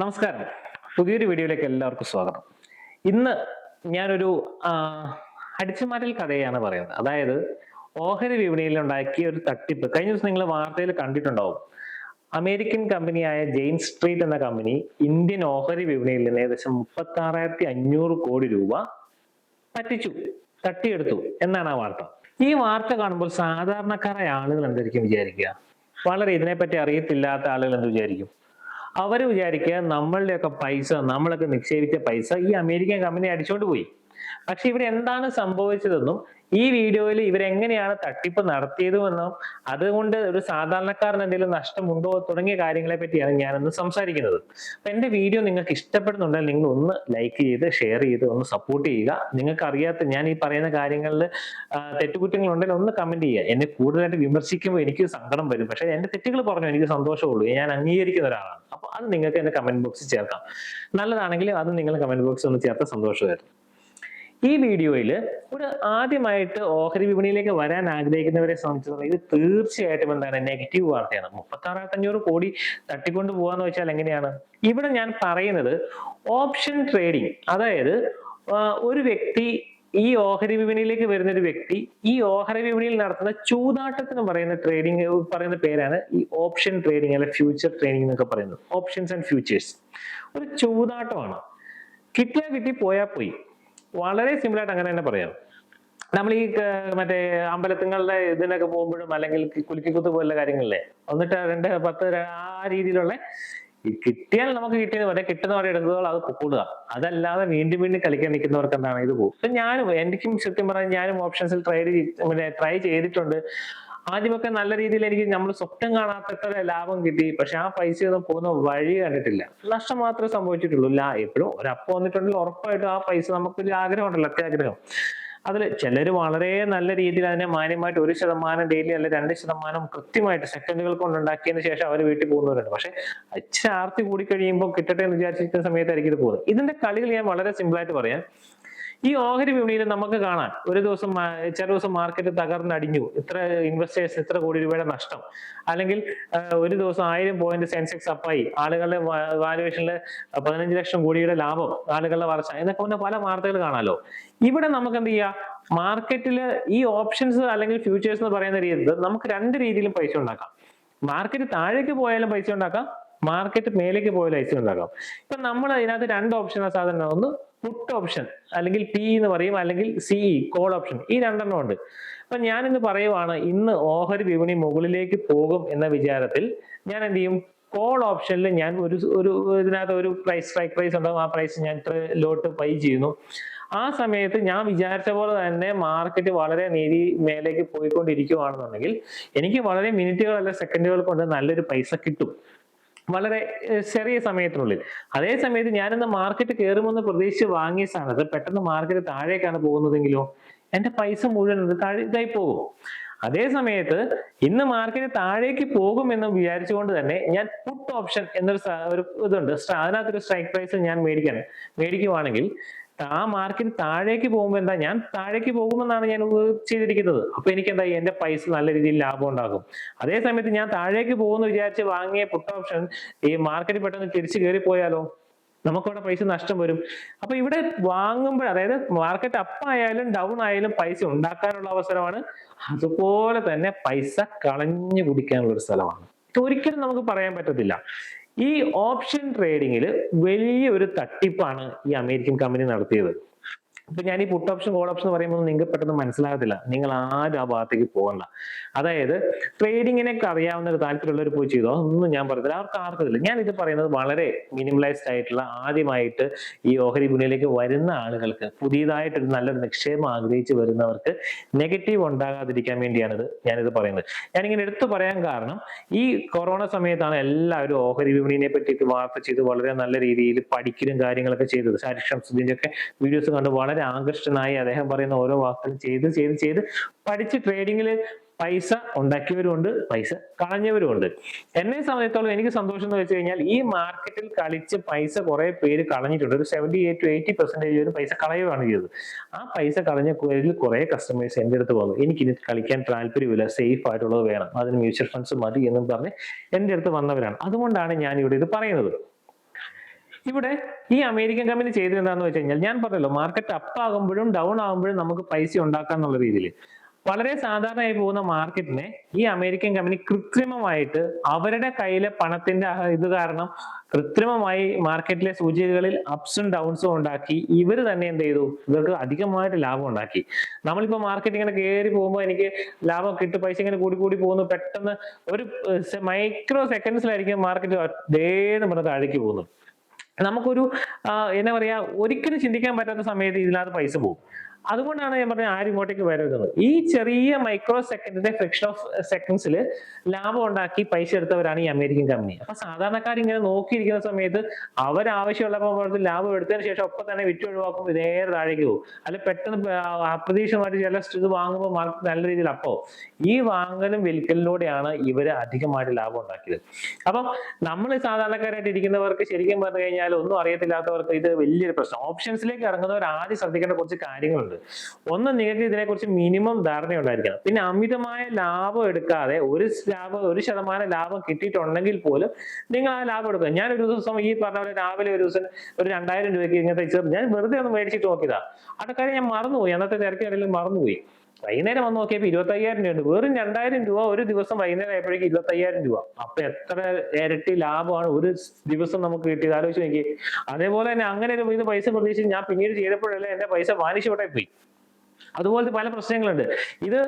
നമസ്കാരം. പുതിയൊരു വീഡിയോയിലേക്ക് എല്ലാവർക്കും സ്വാഗതം. ഇന്ന് ഞാനൊരു അടിച്ചുമാറ്റൽ കഥയാണ് പറയുന്നത്. അതായത് ഓഹരി വിപണിയിൽ ഉണ്ടാക്കിയ ഒരു തട്ടിപ്പ്. കഴിഞ്ഞ ദിവസം നിങ്ങൾ വാർത്തയിൽ കണ്ടിട്ടുണ്ടാവും. അമേരിക്കൻ കമ്പനിയായ ജെയിൻ സ്ട്രീറ്റ് എന്ന കമ്പനി ഇന്ത്യൻ ഓഹരി വിപണിയിൽ നിന്ന് ഏകദേശം മുപ്പത്തി ആറായിരത്തി അഞ്ഞൂറ് കോടി രൂപ പറ്റിച്ചു തട്ടിയെടുത്തു എന്നാണ് ആ വാർത്ത. ഈ വാർത്ത കാണുമ്പോൾ സാധാരണക്കാരായ ആളുകൾ എന്തായിരിക്കും വിചാരിക്കുക? വളരെ ഇതിനെപ്പറ്റി അറിയത്തില്ലാത്ത ആളുകൾ എന്ത് വിചാരിക്കും? അവർ വിചാരിക്കുക നമ്മളുടെയൊക്കെ പൈസ നമ്മളൊക്കെ നിക്ഷേപിച്ച പൈസ ഈ അമേരിക്കൻ കമ്പനി അടിച്ചോണ്ട് പോയി. പക്ഷെ ഇവിടെ എന്താണ് സംഭവിച്ചതെന്നും ഈ വീഡിയോയിൽ ഇവരെങ്ങനെയാണ് തട്ടിപ്പ് നടത്തിയതുമെന്നും അതുകൊണ്ട് ഒരു സാധാരണക്കാരന് എന്തെങ്കിലും നഷ്ടമുണ്ടോ തുടങ്ങിയ കാര്യങ്ങളെ പറ്റിയാണ് ഞാനിന്ന് സംസാരിക്കുന്നത്. അപ്പൊ എന്റെ വീഡിയോ നിങ്ങൾക്ക് ഇഷ്ടപ്പെടുന്നുണ്ടെങ്കിൽ നിങ്ങൾ ഒന്ന് ലൈക്ക് ചെയ്ത് ഷെയർ ചെയ്ത് ഒന്ന് സപ്പോർട്ട് ചെയ്യുക. നിങ്ങൾക്ക് അറിയാത്ത ഞാൻ ഈ പറയുന്ന കാര്യങ്ങളിൽ തെറ്റുകുറ്റങ്ങൾ ഉണ്ടെങ്കിൽ ഒന്ന് കമന്റ് ചെയ്യുക. എന്നെ കൂടുതലായിട്ട് വിമർശിക്കുമ്പോൾ എനിക്ക് സങ്കടം വരും. പക്ഷെ എന്റെ തെറ്റുകൾ പറഞ്ഞു എനിക്ക് സന്തോഷമുള്ളൂ. ഞാൻ അംഗീകരിക്കുന്ന ഒരാളാണ്. അപ്പൊ അത് നിങ്ങൾക്ക് എന്റെ കമന്റ് ബോക്സിൽ ചേർക്കാം. നല്ലതാണെങ്കിൽ അത് നിങ്ങൾ കമന്റ് ബോക്സിൽ ഒന്ന് ചേർത്ത സന്തോഷമായിരുന്നു. ഈ വീഡിയോയിൽ ഒരു ആദ്യമായിട്ട് ഓഹരി വിപണിയിലേക്ക് വരാൻ ആഗ്രഹിക്കുന്നവരെ സംബന്ധിച്ചിടത്തോളം ഇത് തീർച്ചയായിട്ടും എന്താണ് നെഗറ്റീവ് വാർത്തയാണ്. മുപ്പത്തി ആറായിരത്തി അഞ്ഞൂറ് കോടി തട്ടിക്കൊണ്ട് പോവാന്ന് വെച്ചാൽ എങ്ങനെയാണ്? ഇവിടെ ഞാൻ പറയുന്നത് ഓപ്ഷൻ ട്രേഡിംഗ് അതായത് ഒരു വ്യക്തി ഈ ഓഹരി വിപണിയിലേക്ക് വരുന്ന ഒരു വ്യക്തി ഈ ഓഹരി വിപണിയിൽ നടത്തുന്ന ചൂതാട്ടത്തിന് പറയുന്ന ട്രേഡിംഗ് പറയുന്ന പേരാണ് ഈ ഓപ്ഷൻ ട്രേഡിംഗ് അല്ലെ ഫ്യൂച്ചർ ട്രേഡിംഗ് എന്നൊക്കെ പറയുന്നത്. Options and futures. ഒരു ചൂതാട്ടമാണ്. കിട്ടിയാൽ കിട്ടി പോയാൽ പോയി. വളരെ സിമ്പിൾ ആയിട്ട് അങ്ങനെ തന്നെ പറയാം. നമ്മൾ ഈ മറ്റേ അമ്പലത്തിങ്ങളുടെ ഇതിനൊക്കെ പോകുമ്പോഴും അല്ലെങ്കിൽ കുലുക്കിക്കുത്ത് പോലുള്ള കാര്യങ്ങളിലെ എന്നിട്ട് രണ്ട് പത്ത് ആ രീതിയിലുള്ള കിട്ടിയാൽ നമുക്ക് കിട്ടിയെന്ന് പറയാം. കിട്ടുന്നവരെ എടുക്കുമ്പോൾ അത് കൂടുക. അതല്ലാതെ വീണ്ടും വീണ്ടും കളിക്കാൻ നിൽക്കുന്നവർക്ക് എന്താണ് ഇത് പോകും ഞാനും എനിക്കും സത്യം പറഞ്ഞാൽ ഞാനും ഓപ്ഷൻസിൽ ട്രൈ ട്രൈ ചെയ്തിട്ടുണ്ട്. ആദ്യമൊക്കെ നല്ല രീതിയിൽ എനിക്ക് നമ്മൾ സ്വപ്നം കാണാത്തത്ര ലാഭം കിട്ടി. പക്ഷെ ആ പൈസ ഒന്നും പോകുന്ന വഴി കണ്ടിട്ടില്ല. നഷ്ടം മാത്രമേ സംഭവിച്ചിട്ടുള്ളൂ. ലാ എപ്പോഴും ഒരു അപ്പം വന്നിട്ടുണ്ടെങ്കിൽ ഉറപ്പായിട്ടും ആ പൈസ നമുക്കൊരു ആഗ്രഹം ഉണ്ടല്ലോ അത്യാഗ്രഹം. അതിൽ ചിലർ വളരെ നല്ല രീതിയിൽ അതിനെ മാന്യമായിട്ട് ഒരു ശതമാനം ഡെയിലി അല്ല രണ്ട് ശതമാനം കൃത്യമായിട്ട് സെക്കൻഡുകൾ കൊണ്ട് ഉണ്ടാക്കിയതിന് ശേഷം അവർ വീട്ടിൽ പോകുന്നവരുണ്ട്. പക്ഷെ അച്ഛൻ ആർത്തി കൂടി കഴിയുമ്പോൾ കിട്ടട്ടെ എന്ന് വിചാരിച്ചിരിക്കുന്ന സമയത്തായിരിക്കും ഇത് പോകുന്നത്. ഇതിന്റെ കളികൾ ഞാൻ വളരെ സിമ്പിളായിട്ട് പറയാം. ഈ ഓഹരി വിപണിയിൽ നമുക്ക് കാണാം. ഒരു ദിവസം ചില ദിവസം മാർക്കറ്റ് തകർന്നടിഞ്ഞു ഇത്ര ഇൻവെസ്റ്റേഴ്സ് ഇത്ര കോടി രൂപയുടെ നഷ്ടം. അല്ലെങ്കിൽ ഒരു ദിവസം ആയിരം പോയിന്റ് സെൻസെക്സ് അപ്പായി ആളുകളുടെ വാലുവേഷനിൽ പതിനഞ്ച് ലക്ഷം കോടിയുടെ ലാഭം ആളുകളുടെ വളർച്ച. എന്നൊക്കെ പറഞ്ഞ പല വാർത്തകൾ കാണാമല്ലോ ഇവിടെ നമുക്ക് എന്ത് ചെയ്യാം? മാർക്കറ്റിൽ ഈ ഓപ്ഷൻസ് അല്ലെങ്കിൽ ഫ്യൂച്ചേഴ്സ് എന്ന് പറയുന്ന രീതിയിൽ നമുക്ക് രണ്ട് രീതിയിലും പൈസ ഉണ്ടാക്കാം. മാർക്കറ്റ് താഴേക്ക് പോയാലും പൈസ ഉണ്ടാക്കാം. മാർക്കറ്റ് മേലേക്ക് പോയാലും പൈസ ഉണ്ടാക്കാം. ഇപ്പൊ നമ്മൾ അതിനകത്ത് രണ്ട് ഓപ്ഷനാണ് സാധനം ഒന്ന് പുട്ട് ഓപ്ഷൻ അല്ലെങ്കിൽ പി എന്ന് പറയും അല്ലെങ്കിൽ സിഇ കോൾ ഓപ്ഷൻ ഈ രണ്ടെണ്ണം ഉണ്ട്. അപ്പൊ ഞാൻ ഇന്ന് പറയുവാണ് ഇന്ന് ഓഹരി വിപണി മുകളിലേക്ക് പോകും എന്ന വിചാരത്തിൽ ഞാൻ എന്ത് ചെയ്യും? കോൾ ഓപ്ഷനിൽ ഞാൻ ഒരു ഒരു ഇതിനകത്ത് ഒരു പ്രൈസ് സ്ട്രൈക്ക് പ്രൈസ് ഉണ്ടാകും ആ പ്രൈസ് ഞാൻ ഇത്ര ലോട്ട് പൈ ചെയ്യുന്നു. ആ സമയത്ത് ഞാൻ വിചാരിച്ച പോലെ തന്നെ മാർക്കറ്റ് വളരെ നീതി മേലേക്ക് പോയിക്കൊണ്ടിരിക്കുകയാണെന്നുണ്ടെങ്കിൽ എനിക്ക് വളരെ മിനിറ്റുകൾ അല്ല സെക്കൻഡുകൾ കൊണ്ട് നല്ലൊരു പൈസ കിട്ടും. വളരെ ചെറിയ സമയത്തിനുള്ളിൽ. അതേ സമയത്ത് ഞാനിന്ന് മാർക്കറ്റ് കയറുമെന്ന് പ്രതീക്ഷിച്ച് വാങ്ങിയ സാധനത്ത് പെട്ടെന്ന് മാർക്കറ്റ് താഴേക്കാണ് പോകുന്നതെങ്കിലോ എന്റെ പൈസ മുഴുവൻ താഴെ ഇതായി പോകും. അതേ സമയത്ത് ഇന്ന് മാർക്കറ്റ് താഴേക്ക് പോകും എന്ന് വിചാരിച്ചുകൊണ്ട് തന്നെ ഞാൻ പുട്ട് ഓപ്ഷൻ എന്നൊരു ഒരു ഇതുണ്ട്. അതിനകത്തൊരു സ്ട്രൈക്ക് പ്രൈസ് ഞാൻ മേടിക്കാൻ മേടിക്കുവാണെങ്കിൽ ആ മാർക്കിന് താഴേക്ക് പോകുമ്പോൾ എന്താ ഞാൻ താഴേക്ക് പോകുമെന്നാണ് ഞാൻ ചെയ്തിരിക്കുന്നത്. അപ്പൊ എനിക്ക് എന്താ എന്റെ പൈസ നല്ല രീതിയിൽ ലാഭം ഉണ്ടാകും. അതേ സമയത്ത് ഞാൻ താഴേക്ക് പോകുമെന്ന് വിചാരിച്ച് വാങ്ങിയ പുട്ട് ഓപ്ഷൻ ഈ മാർക്കറ്റ് പെട്ടെന്ന് തിരിച്ചു കയറി പോയാലോ? നമുക്കവിടെ പൈസ നഷ്ടം വരും. അപ്പൊ ഇവിടെ വാങ്ങുമ്പോൾ അതായത് മാർക്കറ്റ് അപ്പ് ആയാലും ഡൗൺ ആയാലും പൈസ ഉണ്ടാക്കാനുള്ള അവസരമാണ്. അതുപോലെ തന്നെ പൈസ കളഞ്ഞു കുടിക്കാനുള്ള ഒരു സ്ഥലമാണ്. ഒരിക്കലും നമുക്ക് പറയാൻ പറ്റത്തില്ല. ഈ ഓപ്ഷൻ ട്രേഡിങ്ങിൽ വലിയൊരു തട്ടിപ്പാണ് ഈ അമേരിക്കൻ കമ്പനി നടത്തിയത്. ഇപ്പൊ ഞാൻ ഈ പുട്ട് ഓപ്ഷൻ കോൾ ഓപ്ഷൻ പറയുമ്പോൾ നിങ്ങൾക്ക് പെട്ടെന്ന് മനസ്സിലാകത്തില്ല. നിങ്ങൾ ആരും ആ ഭാഗത്തേക്ക് പോകണ്ട. അതായത് ട്രേഡിങ്ങിനെ അറിയാവുന്ന ഒരു താല്പര്യമുള്ളവർ പോയി ചെയ്തോ? ഒന്നും ഞാൻ പറയത്തില്ല അവർക്ക് ആർക്കത്തില്ല ഞാൻ ഇത് പറയുന്നത് വളരെ മിനിമലൈസ്ഡ് ആയിട്ടുള്ള ആദ്യമായിട്ട് ഈ ഓഹരി വിപണിയിലേക്ക് വരുന്ന ആളുകൾക്ക് പുതിയതായിട്ട് ഒരു നല്ലൊരു നിക്ഷേപം ആഗ്രഹിച്ച് വരുന്നവർക്ക് നെഗറ്റീവ് ഉണ്ടാകാതിരിക്കാൻ വേണ്ടിയാണ് ഇത് ഞാനിത് പറയുന്നത്. ഞാനിങ്ങനെ എടുത്തു പറയാൻ കാരണം ഈ കൊറോണ സമയത്താണ് എല്ലാവരും ഓഹരി വിപണിയെ പറ്റിയിട്ട് വാർത്ത ചെയ്ത് വളരെ നല്ല രീതിയിൽ പഠിക്കലും കാര്യങ്ങളൊക്കെ ചെയ്തത്. ഷംസുദ്ദീന്റെ ഒക്കെ വീഡിയോസ് കണ്ട് വളരെ ആകർഷ്ടനായി അദ്ദേഹം പറയുന്ന ഓരോ വാക്കുകളും ചെയ്ത് ചെയ്ത് ചെയ്ത് പഠിച്ച് ട്രേഡിങ്ങിൽ പൈസ ഉണ്ടാക്കിയവരുമുണ്ട് പൈസ കളഞ്ഞവരുമുണ്ട്. എന്നെ സംബന്ധിച്ചോളം എനിക്ക് സന്തോഷം എന്ന് വെച്ച് കഴിഞ്ഞാൽ ഈ മാർക്കറ്റിൽ കളിച്ച് പൈസ കുറെ പേര് കളഞ്ഞിട്ടുണ്ട്. ഒരു seventy eight to eighty percentage പേര് പൈസ കളയുകയാണ് ചെയ്തത്. ആ പൈസ കളഞ്ഞ പേരിൽ കുറെ കസ്റ്റമേഴ്സ് എന്റെ അടുത്ത് വന്നു. എനിക്കിനി കളിക്കാൻ താല്പര്യമില്ല സേഫ് ആയിട്ടുള്ളത് വേണം. അതിന് മ്യൂച്വൽ ഫണ്ട്സ് മതി എന്നും പറഞ്ഞ് എന്റെ അടുത്ത് വന്നവരാണ്. അതുകൊണ്ടാണ് ഞാൻ ഇവിടെ ഇത് പറയുന്നത്. ഇവിടെ ഈ അമേരിക്കൻ കമ്പനി ചെയ്തത് എന്താണെന്ന് വെച്ച് കഴിഞ്ഞാൽ ഞാൻ പറഞ്ഞല്ലോ മാർക്കറ്റ് അപ്പ് ആകുമ്പോഴും ഡൗൺ ആകുമ്പോഴും നമുക്ക് പൈസ ഉണ്ടാക്കാം എന്നുള്ള രീതിയിൽ വളരെ സാധാരണയായി പോകുന്ന മാർക്കറ്റിനെ ഈ അമേരിക്കൻ കമ്പനി കൃത്രിമമായിട്ട് അവരുടെ കയ്യിലെ പണത്തിന്റെ ഇത് കാരണം കൃത്രിമമായി മാർക്കറ്റിലെ സൂചികകളിൽ അപ്സും ഡൗൺസും ഉണ്ടാക്കി ഇവർ തന്നെ എന്ത് ചെയ്തു? ഇവർക്ക് അധികമായിട്ട് ലാഭം ഉണ്ടാക്കി. നമ്മളിപ്പോ മാർക്കറ്റ് ഇങ്ങനെ കയറി പോകുമ്പോൾ എനിക്ക് ലാഭം കിട്ടും പൈസ ഇങ്ങനെ കൂടി കൂടി പോകുന്നു പെട്ടെന്ന് ഒരു മൈക്രോ സെക്കൻഡ്സിലായിരിക്കും മാർക്കറ്റ് ദേന്ന് പറഞ്ഞ താഴേക്ക് പോകുന്നത്. നമുക്കൊരു എന്താ എന്നാ പറയാ ഒരിക്കലും ചിന്തിക്കാൻ പറ്റാത്ത സമയത്ത് ഇതിനകത്ത് പൈസ പോകും. അതുകൊണ്ടാണ് ഞാൻ പറഞ്ഞത് ആരും ഇങ്ങോട്ടേക്ക് വരരുത് ഈ ചെറിയ മൈക്രോ സെക്കൻഡിന്റെ ഫ്രിക്ഷൻ ഓഫ് സെക്കൻഡ്സിൽ ലാഭം ഉണ്ടാക്കി പൈസ എടുത്തവരാണ് ഈ അമേരിക്കൻ കമ്പനി അപ്പൊ സാധാരണക്കാർ ഇങ്ങനെ നോക്കിയിരിക്കുന്ന സമയത്ത് അവർ ആവശ്യമുള്ളപ്പോൾ ലാഭം എടുത്തതിന് ശേഷം ഒപ്പം തന്നെ വിറ്റ് ഒഴിവാക്കുമ്പോൾ നേരെ താഴേക്ക് പോകും. അല്ലെ പെട്ടെന്ന് അപ്രതീക്ഷിതമായിട്ട് ചില ഇത് വാങ്ങുമ്പോൾ മാർക്ക് നല്ല രീതിയിൽ അപ്പോ ഈ വാങ്ങലും വിൽക്കലിലൂടെയാണ് ഇവർ അധികമായിട്ട് ലാഭം ഉണ്ടാക്കിയത്. അപ്പം നമ്മൾ സാധാരണക്കാരായിട്ട് ഇരിക്കുന്നവർക്ക് ശരിക്കും പറഞ്ഞു കഴിഞ്ഞാൽ ഒന്നും അറിയത്തില്ലാത്തവർക്ക് ഇത് വലിയൊരു പ്രശ്നം. ഓപ്ഷൻസിലേക്ക് ഇറങ്ങുന്നവർ ആദ്യം ശ്രദ്ധിക്കേണ്ട കുറച്ച് കാര്യങ്ങളുണ്ട്. ഒന്ന് നിങ്ങൾക്ക് ഇതിനെക്കുറിച്ച് മിനിമം ധാരണ ഉണ്ടായിരിക്കണം. പിന്നെ അമിതമായ ലാഭം എടുക്കാതെ ഒരു ലാഭം ഒരു ശതമാനം ലാഭം കിട്ടിയിട്ടുണ്ടെങ്കിൽ പോലും നിങ്ങൾ ആ ലാഭം എടുക്കുക ഞാൻ ഒരു ദിവസം ഈ പറഞ്ഞ പോലെ രാവിലെ ഒരു ദിവസം ഒരു രണ്ടായിരം രൂപയ്ക്ക് ഇങ്ങനത്തെ ഞാൻ വെറുതെ ഒന്ന് മേടിച്ചിട്ട് നോക്കിയതാ. അതൊക്കെ ഞാൻ മറന്നുപോയി. അന്നത്തെ തിരക്കിനിടയിൽ മറന്നുപോയി. വൈകുന്നേരം വന്ന് നോക്കിയപ്പോൾ രൂപ ഉണ്ട് വെറും രണ്ടായിരം രൂപ ഒരു ദിവസം വൈകുന്നേരം ആയപ്പോഴേക്കും ഇരുപത്തി അയ്യായിരം രൂപ. അപ്പൊ എത്ര ഇരട്ടി ലാഭമാണ് ഒരു ദിവസം നമുക്ക് കിട്ടിയത്. ആലോചിച്ചു നോക്കി അതേപോലെ തന്നെ അങ്ങനെ ഒരു ഇത് പൈസ പ്രതീക്ഷിച്ച് ഞാൻ പിന്നീട് ചെയ്തപ്പോഴല്ലേ എന്റെ പൈസ വാനിഷോട്ടായി പോയി. അതുപോലത്തെ പല പ്രശ്നങ്ങളുണ്ട്. ഇത്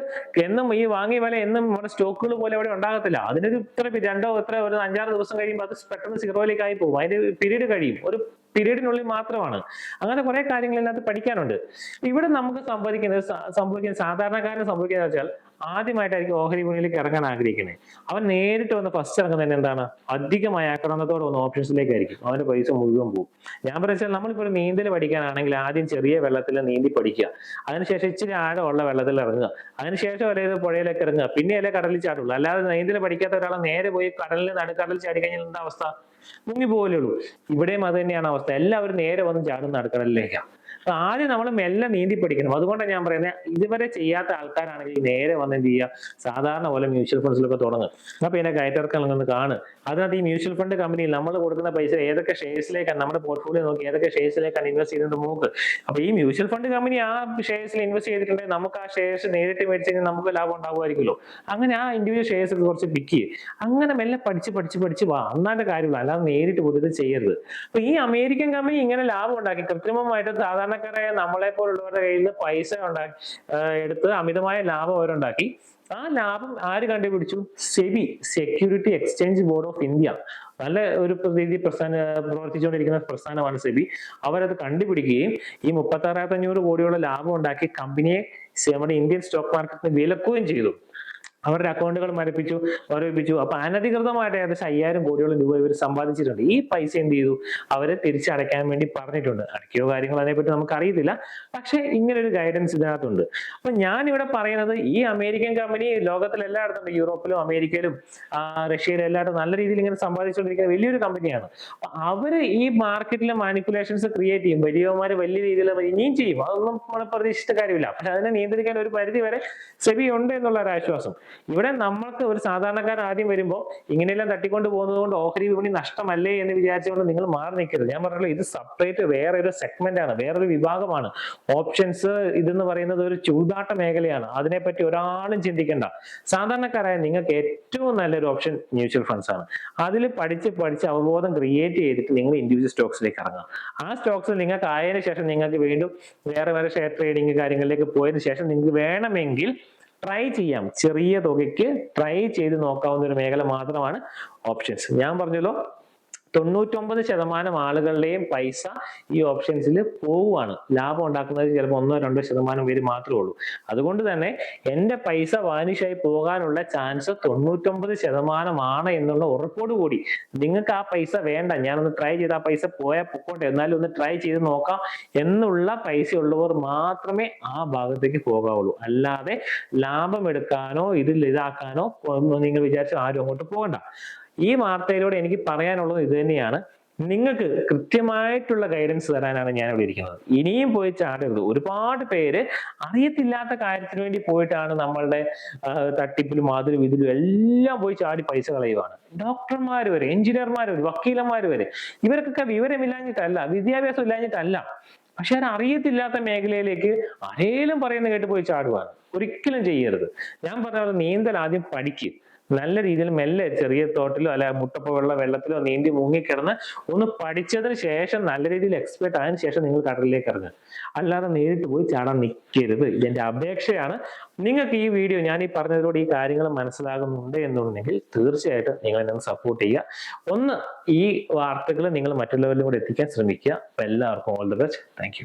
എന്നും ഈ വാങ്ങിയ വില എന്നും നമ്മുടെ സ്റ്റോക്കുകൾ പോലെ അവിടെ ഉണ്ടാകത്തില്ല. അതിനൊരു ഇത്ര രണ്ടോ എത്ര ഒരു അഞ്ചാറ് ദിവസം കഴിയുമ്പോൾ അത് പെട്ടെന്ന് സീറോയിലേക്ക് ആയി പോകും. അതിന്റെ പീരീഡ് കഴിയും. ഒരു പീരീഡിനുള്ളിൽ മാത്രമാണ്. അങ്ങനെ കുറെ കാര്യങ്ങൾ ഇതിനകത്ത് പഠിക്കാനുണ്ട്. ഇവിടെ നമുക്ക് സംഭവിക്കുന്നത് സംഭവിക്കുന്ന സാധാരണക്കാരന് സംഭവിക്കുന്നത് വെച്ചാൽ ആദ്യമായിട്ടായിരിക്കും ഓഹരി വിപണിയിലേക്ക് ഇറങ്ങാൻ ആഗ്രഹിക്കുന്നത്. അവൻ നേരിട്ട് വന്ന് ഫസ്റ്റ് ഇറങ്ങുന്നത് എന്താണ്? അധികമായ ആക്രമണത്തോടെ വന്ന് ഓപ്ഷൻസിലേക്ക് ആയിരിക്കും അവന്റെ പൈസ മുഴുവൻ പോകും. ഞാൻ പറഞ്ഞാൽ നമ്മളിപ്പോൾ ഒരു നീന്തൽ പഠിക്കാനാണെങ്കിൽ ആദ്യം ചെറിയ വെള്ളത്തിൽ നീന്തി പഠിക്കുക. അതിനുശേഷം ഇച്ചിരി ആഴമുള്ള വെള്ളത്തിൽ ഇറങ്ങുക. അതിനുശേഷം അല്ലെ പുഴയിലേക്ക് ഇറങ്ങുക. പിന്നെ അല്ലെ കടലിൽ ചാടുള്ളൂ. അല്ലാതെ നീന്തൽ പഠിക്കാത്ത ഒരാളെ നേരെ പോയി കടലിൽ നടുക്കടലിൽ ചാടി കഴിഞ്ഞാൽ എന്താ അവസ്ഥ? മുങ്ങി പോലേ ഉള്ളൂ ഇവിടെയും അത് തന്നെയാണ് അവസ്ഥ. എല്ലാവരും നേരെ വന്ന് ചാടുന്ന നടുക്കടലിലേക്കാണ് അപ്പൊ ആദ്യം നമ്മൾ മെല്ലെ നീന്തി പഠിക്കണം. അതുകൊണ്ടാണ് ഞാൻ പറയുന്നത് ഇതുവരെ ചെയ്യാത്ത ആൾക്കാരാണെങ്കിൽ നേരെ വന്ന് എന്ത് ചെയ്യുക? സാധാരണ പോലെ മ്യൂച്വൽ ഫണ്ട്സിലൊക്കെ തുടങ്ങും. അപ്പൊ ഇതിനെ കയറ്റിറക്കം ഒന്ന് കാണും. അതിനകത്ത് ഈ മ്യൂച്വൽ ഫണ്ട് കമ്പനിയിൽ നമ്മൾ കൊടുക്കുന്ന പൈസ ഏതൊക്കെ ഷെയർസിലേക്കാണ് നമ്മുടെ പോർട്ട്ഫോളിയോ നോക്കി ഏതൊക്കെ ഷെയർസിലേക്കാണ് ഇൻവെസ്റ്റ് ചെയ്യുന്നത് നോക്ക്. അപ്പൊ ഈ മ്യൂച്വൽ ഫണ്ട് കമ്പനി ആ ഷെയർസിൽ ഇൻവെസ്റ്റ് ചെയ്തിട്ടുണ്ടെങ്കിൽ നമുക്ക് ആ ഷെയർസ് നേരിട്ട് മേടിച്ച് കഴിഞ്ഞാൽ നമുക്ക് ലാഭം ഉണ്ടാകുമായിരിക്കുമല്ലോ അങ്ങനെ ആ ഇൻഡിവിജ്വൽ ഷെയർസ് കുറച്ച് പിക്ക് അങ്ങനെ മെല്ലെ പഠിച്ച് പഠിച്ച് പഠിച്ച് വാ. അന്നാന്റെ കാര്യമില്ല. അല്ലാതെ നേരിട്ട് പോയിട്ട് ചെയ്യരുത്. അപ്പൊ ഈ അമേരിക്കൻ കമ്പനി ഇങ്ങനെ ലാഭം ഉണ്ടാക്കി. കൃത്രിമമായിട്ട് സാധാരണക്കാരായ നമ്മളെ പോലുള്ളവരുടെ കയ്യിൽ നിന്ന് പൈസ ഉണ്ടാക്കി എടുത്ത് അമിതമായ ലാഭം അവരുണ്ടാക്കി. ആ ലാഭം ആര് കണ്ടുപിടിച്ചു? SEBI security exchange board of India. നല്ല ഒരു രീതി പ്രസ്ഥാന പ്രവർത്തിച്ചുകൊണ്ടിരിക്കുന്ന പ്രസ്ഥാനമാണ് സെബി. അവരത് കണ്ടുപിടിക്കുകയും ഈ മുപ്പത്തി ആറായിരത്തി അഞ്ഞൂറ് കോടിയോളം ലാഭം ഉണ്ടാക്കി കമ്പനിയെ നമ്മുടെ ഇന്ത്യൻ സ്റ്റോക്ക് മാർക്കറ്റിന് വിലക്കുകയും ചെയ്തു. അവരുടെ അക്കൗണ്ടുകൾ മരപ്പിച്ചു മരവിപ്പിച്ചു അപ്പൊ അനധികൃതമായിട്ട് ഏകദേശം അയ്യായിരം കോടിയോളം രൂപ ഇവർ സമ്പാദിച്ചിട്ടുണ്ട്. ഈ പൈസ എന്ത് ചെയ്തു? അവരെ തിരിച്ചടയ്ക്കാൻ വേണ്ടി പറഞ്ഞിട്ടുണ്ട്. അടയ്ക്കോ കാര്യങ്ങൾ അതിനെപ്പറ്റി നമുക്ക് അറിയത്തില്ല പക്ഷെ ഇങ്ങനെ ഒരു ഗൈഡൻസ് ഇതിനകത്തുണ്ട്. അപ്പൊ ഞാൻ ഇവിടെ പറയുന്നത് ഈ അമേരിക്കൻ കമ്പനി ലോകത്തിൽ എല്ലായിടത്തും ഉണ്ട്. യൂറോപ്പിലും അമേരിക്കയിലും റഷ്യയിലും എല്ലായിടത്തും നല്ല രീതിയിൽ ഇങ്ങനെ സമ്പാദിച്ചുകൊണ്ടിരിക്കുന്ന വലിയൊരു കമ്പനിയാണ് അപ്പൊ അവർ ഈ മാർക്കറ്റിലെ മാനിപ്പുലേഷൻസ് ക്രിയേറ്റ് ചെയ്യും. വലിയവന്മാര് വലിയ രീതിയിൽ ഇനിയും ചെയ്യും. അതൊന്നും നമ്മൾ പ്രതീക്ഷിച്ച കാര്യമില്ല. പക്ഷെ അതിനെ നിയന്ത്രിക്കാൻ ഒരു പരിധി വരെ സെബി ഉണ്ട് എന്നുള്ള ഒരു ആശ്വാസം ഇവിടെ നമ്മൾക്ക് ഒരു സാധാരണക്കാരൻ ആദ്യം വരുമ്പോൾ ഇങ്ങനെയെല്ലാം തട്ടിക്കൊണ്ട് പോകുന്നത് കൊണ്ട് ഓഹരി വിപണി നഷ്ടമല്ലേ എന്ന് വിചാരിച്ചുകൊണ്ട് നിങ്ങൾ മാറി നിൽക്കരുത്. ഞാൻ പറഞ്ഞല്ലോ ഇത് സെപ്പറേറ്റ് വേറെ ഒരു സെഗ്മെന്റ് ആണ് വേറൊരു വിഭാഗമാണ്. ഓപ്ഷൻസ് ഇതെന്ന് പറയുന്നത് ഒരു ചൂതാട്ട മേഖലയാണ്. അതിനെപ്പറ്റി ഒരാളും ചിന്തിക്കേണ്ട. സാധാരണക്കാരായ നിങ്ങൾക്ക് ഏറ്റവും നല്ലൊരു ഓപ്ഷൻ മ്യൂച്വൽ ഫണ്ട്സ് ആണ്. അതിൽ പഠിച്ച് പഠിച്ച് അവബോധം ക്രിയേറ്റ് ചെയ്തിട്ട് നിങ്ങൾ ഇൻഡിവിജ്വൽ സ്റ്റോക്സിലേക്ക് ഇറങ്ങുക. ആ സ്റ്റോക്സ് നിങ്ങൾക്ക് ആയതിനു ശേഷം നിങ്ങൾക്ക് വീണ്ടും വേറെ വേറെ ഷെയർ ട്രേഡിംഗ് കാര്യങ്ങളിലേക്ക് പോയതിനു ശേഷം നിങ്ങൾക്ക് വേണമെങ്കിൽ ട്രൈ ചെയ്യാം. ചെറിയ തുകയ്ക്ക് ട്രൈ ചെയ്ത് നോക്കാവുന്ന ഒരു മേഖല മാത്രമാണ് ഓപ്ഷൻസ് ഞാൻ പറഞ്ഞല്ലോ തൊണ്ണൂറ്റൊമ്പത് ശതമാനം ആളുകളുടെയും പൈസ ഈ ഓപ്ഷൻസിൽ പോവുകയാണ്. ലാഭം ഉണ്ടാക്കുന്നത് ചിലപ്പോൾ ഒന്നോ രണ്ടോ ശതമാനം പേര് മാത്രമേ ഉള്ളൂ. അതുകൊണ്ട് തന്നെ എന്റെ പൈസ വാനിഷായി പോകാനുള്ള ചാൻസ് തൊണ്ണൂറ്റൊമ്പത് ശതമാനമാണ് എന്നുള്ള ഉറപ്പോട് കൂടി നിങ്ങൾക്ക് ആ പൈസ വേണ്ട. ഞാനൊന്ന് ട്രൈ ചെയ്ത് ആ പൈസ പോയാൽ പൊക്കോട്ടെ. എന്നാലും ഒന്ന് ട്രൈ ചെയ്ത് നോക്കാം എന്നുള്ള പൈസ ഉള്ളവർ മാത്രമേ ആ ഭാഗത്തേക്ക് പോകാവുള്ളൂ. അല്ലാതെ ലാഭം എടുക്കാനോ ഇതിൽ ഇതാക്കാനോ നിങ്ങൾ വിചാരിച്ചു ആരും അങ്ങോട്ട് പോകണ്ട. ഈ വാർത്തയിലൂടെ എനിക്ക് പറയാനുള്ളത് ഇത് തന്നെയാണ്. നിങ്ങൾക്ക് കൃത്യമായിട്ടുള്ള ഗൈഡൻസ് തരാനാണ് ഞാൻ ഇവിടെ ഇരിക്കുന്നത്. ഇനിയും പോയി ചാടരുത്. ഒരുപാട് പേര് അറിയത്തില്ലാത്ത കാര്യത്തിന് വേണ്ടി പോയിട്ടാണ് നമ്മളുടെ തട്ടിപ്പിലും അതിലും ഇതിലും എല്ലാം പോയി ചാടി പൈസ കളയുവാണ്. ഡോക്ടർമാർ വരെ എഞ്ചിനീയർമാർ വരെ വക്കീലന്മാർ വരെ ഇവർക്കൊക്കെ വിവരമില്ലാഞ്ഞിട്ടല്ല വിദ്യാഭ്യാസം ഇല്ലാഞ്ഞിട്ടല്ല. പക്ഷെ അത് അറിയത്തില്ലാത്ത മേഖലയിലേക്ക് ആരേലും പറയുന്ന കേട്ട് പോയി ചാടുവാണ്. ഒരിക്കലും ചെയ്യരുത്. ഞാൻ പറഞ്ഞ നീന്തൽ ആദ്യം പഠിക്ക്. നല്ല രീതിയിൽ മെല്ലെ ചെറിയ തോട്ടിലോ അല്ലെ മുട്ടപ്പ വെള്ള വെള്ളത്തിലോ നീന്തി മുങ്ങിക്കിടന്ന് ഒന്ന് പഠിച്ചതിന് ശേഷം നല്ല രീതിയിൽ എക്സ്പെർട്ട് ആയതിനു ശേഷം നിങ്ങൾ കടലിലേക്ക് ഇറങ്ങുക. അല്ലാതെ നേരിട്ട് പോയി ചാടാൻ നിൽക്കരുത് ഇതെന്റെ അപേക്ഷയാണ്. നിങ്ങൾക്ക് ഈ വീഡിയോ ഞാൻ ഈ പറഞ്ഞതിലൂടെ ഈ കാര്യങ്ങൾ മനസ്സിലാകുന്നുണ്ട് എന്നുണ്ടെങ്കിൽ തീർച്ചയായിട്ടും നിങ്ങൾ എന്നെ സപ്പോർട്ട് ചെയ്യുക. ഒന്ന് ഈ വാർത്തകൾ നിങ്ങൾ മറ്റുള്ളവരിലും കൂടെ എത്തിക്കാൻ ശ്രമിക്കുക. എല്ലാവർക്കും ഓൾ ദി ബെസ്റ്റ് താങ്ക്